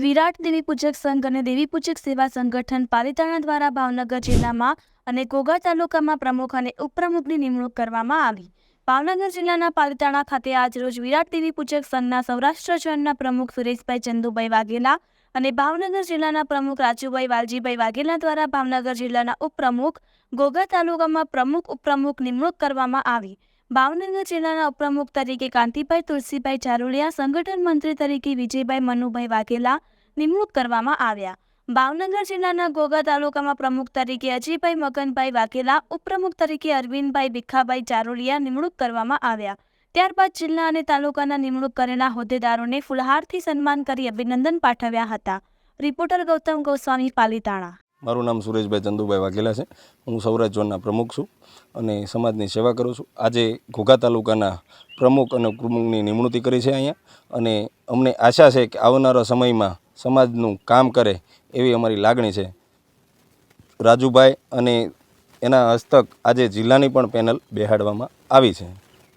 વિરાટ દેવી પૂજક સંઘ અને દેવી પૂજક સેવા સંગઠન પાલિતાણા દ્વારા ભાવનગર જિલ્લામાં અને ઘોઘા તાલુકામાં પ્રમુખ અને ઉપપ્રમુખની નિમણૂક કરવામાં આવી. ભાવનગર જિલ્લાના પાલિતાણા ખાતે આજરોજ વિરાટ દેવી પૂજક સંઘના સૌરાષ્ટ્ર ઝોનના પ્રમુખ સુરેશભાઈ ચંદુભાઈ વાઘેલા અને ભાવનગર જિલ્લાના પ્રમુખ રાજુભાઈ વાલજીભાઈ વાઘેલા દ્વારા ભાવનગર જિલ્લાના ઉપપ્રમુખ ઘોઘા તાલુકામાં પ્રમુખ ઉપપ્રમુખ નિમણૂક કરવામાં આવી. ભાવનગર જિલ્લાના ઉપપ્રમુખ તરીકે કાંતિભાઈ તુલસીભાઈ ચારુલિયા સંગઠન મંત્રી તરીકે વિજયભાઈ મનુભાઈ વાઘેલા નિમણૂક કરવામાં આવ્યા. ભાવનગર જિલ્લાના ઘોઘા તાલુકામાં પ્રમુખ તરીકે અજયભાઈ મગનભાઈ વાઘેલા, ઉપપ્રમુખ તરીકે અરવિંદભાઈ ભીખાભાઈ ચારોલિયા નિમણૂક કરવામાં આવ્યા. ત્યારબાદ જિલ્લા અને તાલુકાના નિમણૂક કરેલા હોદ્દેદારોને ફુલહારથી સન્માન કરી અભિનંદન પાઠવ્યા હતા. રિપોર્ટર ગૌતમ ગોસ્વામી પાલિતાણા. મારું નામ સુરેશભાઈ ચંદુભાઈ વાઘેલા છે. હું સૌરાજ ઝોનના પ્રમુખ છું અને સમાજની સેવા કરું છું. આજે ઘોઘા તાલુકાના પ્રમુખ અને પ્રમુખની નિમણૂક કરી છે અહીંયા અને અમને આશા છે કે આવનારા સમયમાં સમાજનું કામ કરે એવી અમારી લાગણી છે. રાજુભાઈ અને એના હસ્તક આજે જિલ્લાની પણ પેનલ બેહાડવામાં આવી છે.